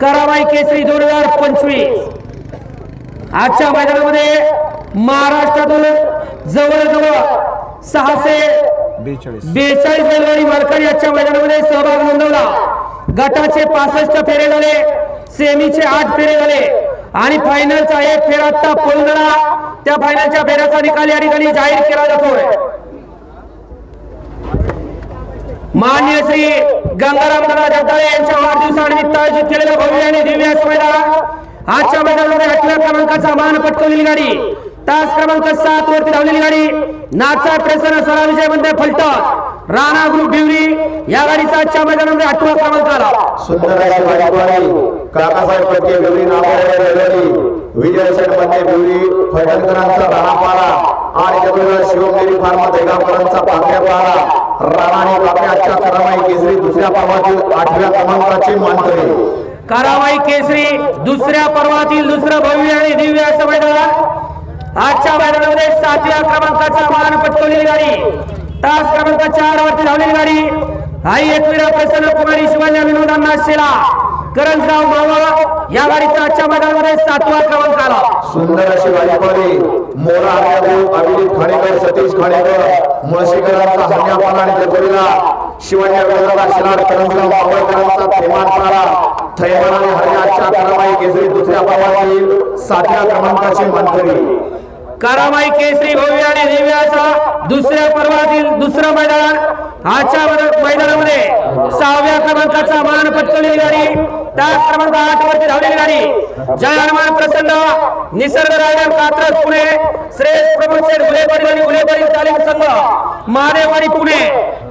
करामाई केसरी दोन हजार पंचवीस. आजच्या मैदानामध्ये महाराष्ट्रातून जवळजवळ सहाशे बेचाळीस. बैलगाडी मालकांनी आजच्या मैदानामध्ये सहभाग नोंदवला. गटाचे पासष्ट फेरे झाले सेमीचे आठ फेरे झाले. आणि फायनलचा एक फेरा आता पळून झाला त्या फायनलच्या फेऱ्याचा निकाल या ठिकाणी जाहीर केला जातोय. मान्य श्री गंगाराम दादा जगदाळे यांच्या वाढदिवसानिमित्त आयोजित केलेल्या भव्य आणि दिव्य असं मैदान आजच्या मैदानामध्ये अठरा क्रमांकाचा मान पटकवलेली गाडी. तास क्रमांक सात वरती धावलेली गाडी. नाचा प्रसन्न स्वरा विजयमध्ये फलटत राणा ग्रुप भिवरी या गाडीचा आजच्या मैदानामध्ये आठवा क्रमांक आला. सुंदर अशी गाडीद्वारे काकासाहेब पट्टे बिवरी नावावर रेल्वेनी विजय शेठमध्ये बिवरी फलटणकरांचा राणापारा आणि त्याबरोबर शिवगिरी फार्मा देगावकरांचा पाकड्यापारा राणा आणि पाकड्या आजच्या क्रमाई केसरी दुसऱ्या पर्वातील आठव्या क्रमांकाचे मानकरी कारावाई केसरी दुसऱ्या पर्वातील दुसरं भव्य आणि दिव्य असं मैदान. आजच्या मैदानामध्ये सातव्या क्रमांकाचा मान पटकवलेली गाडी. तास क्रमांक चार वरती धावलेली गाडी. आई एकविरा प्रसन्न कुमारी शिवाजी विनोदांना शेला करंजगाव मावा या गाडीचा आजच्या मैदानामध्ये सातवा क्रमांक आला. सुंदर अशी गाडी पडली. मोरा आर्यादेव अभिजित खाडेकर सतीश खाडेकर मुळशीकरांचा हन्यापाला आणि जगोरीला शिवाजी विनोदाला शिलार करंजगाव मावळकरांचा थैमान थैमानपारा थैमान आणि हरियाच्या क्रमाई केसरी दुसऱ्या पर्वातील सातव्या क्रमांकाची मानकरी. कारामाई केसरी भव्य आणि दिव्य असा दुसऱ्या पर्वातील दुसरं मैदान. आजच्या मैदानामध्ये सहाव्या क्रमांकाचा मान पटकवलेली गाडी त्याच क्रमांक आठ वरती धावलेली गाडी. जय हनुमान प्रसन्न. निसर्ग रायडर कात्रज पुणे. श्रेष्ठ प्रमोद शेठ गुलेपाडी आणि गुलेपाडी तालीम संघ मानेवाडी पुणे.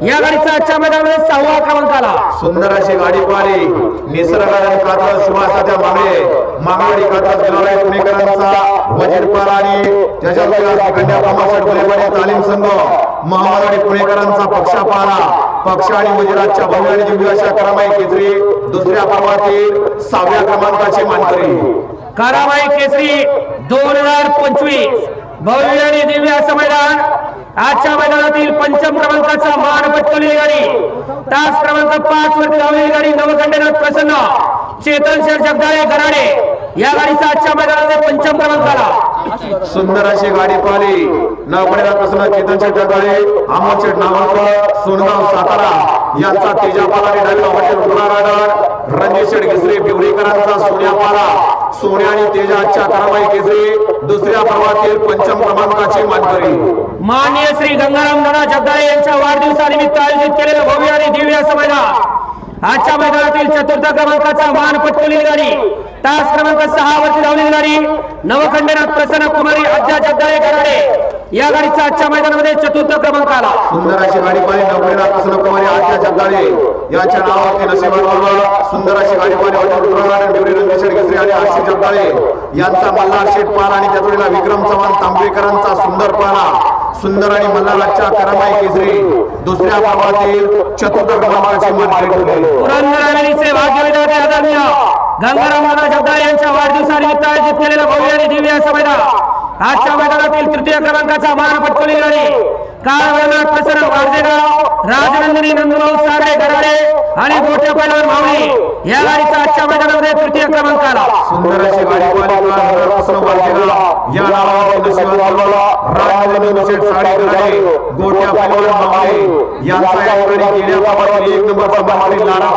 या गाडीचा आजच्या मैदानामध्ये सहावा क्रमांक आला. सुंदर अशी गाडी पाहिली. निसर्गाने कात्रज सुभाषाच्या मागे मागवाडी कात्र पुणेकरांचा वजीरपार आणि त्याच्या तालीम संघ. महामारी पुणेकरांचा पक्षापारा पक्ष आणि वजिराच्या भव्य आणि दिव्य अशा करामाई केसरी दुसऱ्या पर्वातील सहाव्या क्रमांकाची मानकरी. करामाई केसरी दोन हजार पंचवीस. भव्य आणि दिव्य असं मैदान आजच्या मैदानातील पंचम क्रमांकाचा मान पटकवलेली गाडी तास क्रमांक पाच वरती धावलेली गाडी नवखंडेनाथ प्रसन्न. चेतन शेर जगदाळे घराडे. या गाडीचा आजच्या मैदानाचा पंचम क्रमांक आला. सुंदर अशी गाडी पाहिली. नवखंडेनाथ प्रसन्न चेतन शेर जगदाळे अमोल शेठ सोनगाव सातारा यांचा तेजापाला आणि डावीला हॉटेल रुग्णा रायडर रणजित शेठ केसरी पिवळीकरांचा सोन्यापाला सोन्या आणि तेजाच्या कराबाई केसरी दुसऱ्या प्रवातील पंचम क्रमांकाची मानकरी. माननीय श्री गंगाराम दादा जगदाळे यांच्या वाढदिवसानिमित्त आयोजित केलेलं भव्य आणि दिव्य असं आजच्या मैदानातील चतुर्थ क्रमांकाचा मान पटकवलेली गाडी तास क्रमांक सहा वरती धावलेली गाडी नवखंडेनाथ प्रसन्न कुमारी अज्जा जगदाळे गराडे या गाडीचा आजच्या मैदानामध्ये चतुर्थ क्रमांक आला. सुंदर अशी गाडी पाहिजे नवपडेला प्रसन्न कुमारी आजच्या जगदाळे. यांच्या नावावरती नशिबाबरोबर सुंदर अशी गाडी पाहिजे आणि आशिष जगदाळे. यांचा मल्हार शेठ पाल आणि त्याचवेळेला विक्रम चव्हाण तांबेकरांचा सुंदर पाला. सुंदर आणि मल्हाराच्या करमाई केसरी दुसऱ्या पर्वातील चतुर्थ क्रमांकाची मानकरी ठरली पुरंदरावलीचे भाग्यविधाते आदरणीय गंगाराम दादा जगदाळे यांच्या वाढदिवसानिमित्त आयोजित केलेलं भव्य आणि दिव्य असं मैदान. आजच्या मैदानातील तृतीय क्रमांकाचा मान पटकवलेली गाडी काळ वेळात प्रसन्न वारजेगाव राजनंदिनी नंदुराव सारे गराडे आणि मोठ्या पैलवान मावळी या गाडीचा आजच्या मैदानामध्ये तृतीय क्रमांक आला. सुंदर अशी गाडी या नावावरती नशिबाबरोबर राजनंदिनी शेठ पैलवान यांचा या ठिकाणी एक नंबरचा लाडा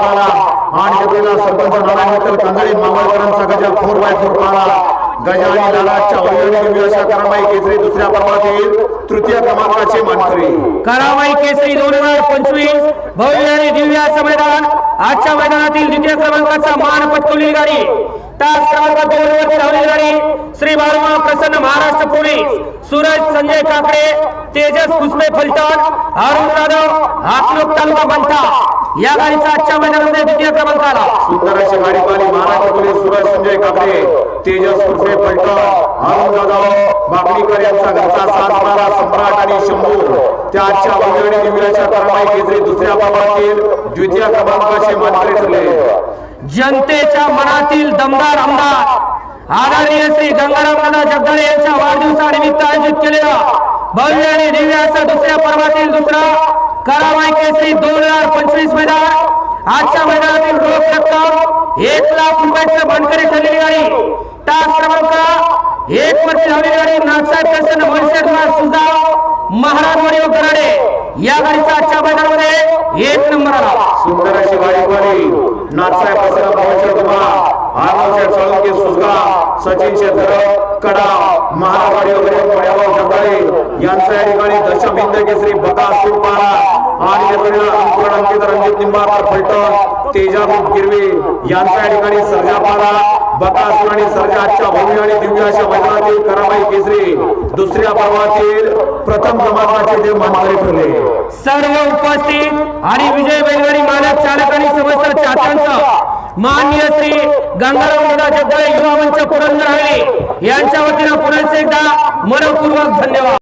आणि सरपंच नारायण कांदळे मावळकरांचा गजा फोर बाय फोर पाला. गजा आणि लाडाच्या केसरी दुसऱ्या तृतीय क्रमांकाचे मानकरी करावाई केसरी दोन हजार पंचवीस भव्य आणि दिव्य असं मैदान आजच्या मैदानातील द्वितीय क्रमांकाचा मान पटकवलेली गाडी. तास क्रमांक दोन वरती धावलेली गाडी. श्री बाळमा प्रसन्न महाराष्ट्र पोलीस. सूरज संजय काकडे तेजस पुष्पे फलटण अरुण जाधव हातलोक तालुका मंठा या गाडीचा आजच्या मैदानामध्ये द्वितीय क्रमांक आला. सुंदर अशी गाडी पाहिली महाराष्ट्र पोलीस सुरज संजय काकडे तेजस कुर्फे पलट अरुण जाधव बागणीकर यांचा घरचा सात सम्राट आणि शंभू. त्याच्या आजच्या वंगणी दिव्याच्या करमाई दुसऱ्या भागातील द्वितीय क्रमांकाचे मानकरी ठरले. जनतेच्या मनातील दमदार आमदार आदरणीय श्री गंगाराम दादा जगदाळे यांच्या वाढदिवसानिमित्त आयोजित केलेला भव्य आणि दिव्य असा दुसऱ्या पर्वातील दुसरा करामाई केसरी दोन हजार पंचवीस मैदान. आजच्या मैदानातील रोख रक्कम एक लाख रुपयाचं बनकरी ठरलेली गाडी तास क्रमांक एक वरती धावलेली गाडी नागसाहेब प्रसन्न मनसेटला सुद्धा महाराजवाडी व गराडे या गाडीचा आजच्या मैदानामध्ये एक नंबर आला. सुंदर अशी गाडी पडली नागसाहेब प्रसन्न पवारशेठ कुमार आरमावशेठ सोळंके सुसगा सचिन शेतकर कडा महारावाडी वगैरे पड्याभाऊ यांचा या ठिकाणी दशम हिंद केसरी बका सुरपारा आणि अंकुरण अंकित रणजित निंबाळकर फलटण तेजा गिरवे गिरवी यांचा या ठिकाणी सर्जापारा बकासूर आणि सर्जा आजच्या भव्य आणि दिव्य अशा मैदानातील कराबाई केसरी दुसऱ्या पर्वातील प्रथम क्रमांकाचे ते मानकरी ठरले. सर्व उपस्थित आणि विजय बैलगाडी मालक चालक आणि समस्त चाहत्यांचं मान्य श्री गंगाराम दादा जगदाळे युवा मंच पुरंदर हवे यांच्या वतीनं पुन्हा एकदा मनपूर्वक धन्यवाद.